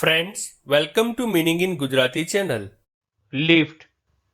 Friends welcome to meaning in Gujarati channel lift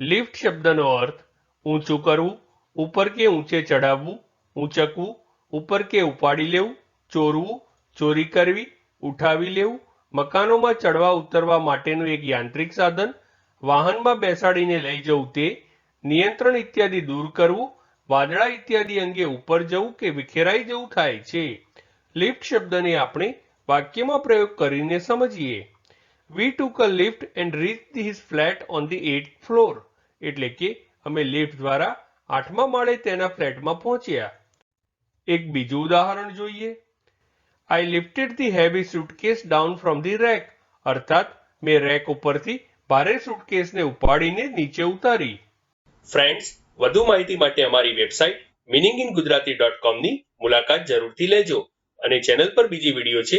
lift શબ્દનો અર્થ ઊંચું કરવું ઉપર કે ઊંચે ચડાવવું ઊંચકવું ઉપર કે ઉપાડી લેવું, ચોરવું, ચોરી કરવી, ઉઠાવી લેવું, મકાનોમાં ચડવા ઉતરવા માટેનું એક યાંત્રિક સાધન, વાહનમાં બેસાડીને લઈ જવું તે, નિયંત્રણ ઇત્યાદિ દૂર કરવું, વાદળા ઇત્યાદિ અંગે ઉપર જવું કે વિખેરાઈ જવું થાય છે. લિફ્ટ શબ્દને આપણે વાક્યમાં પ્રયોગ કરીને સમજીએ. We took a lift and reach his flat on the eighth floor એટલે કે અમે લિફ્ટ દ્વારા આઠમા માળે તેના ફ્લેટમાં પહોંચ્યા. એક બીજું ઉદાહરણ જોઈએ. I lifted the heavy suitcase down from the rack અર્થાત, મેં રેક ઉપરથી ભારે સુટકેસને ઉપાડીને નીચે ઉતારી. ફ્રેન્ડ્સ વધુ માહિતી માટે અમારી website meaning in Gujarati dot કોમની મુલાકાત જરૂરથી લેજો. અને ચેનલ પર બીજી વીડિયો છે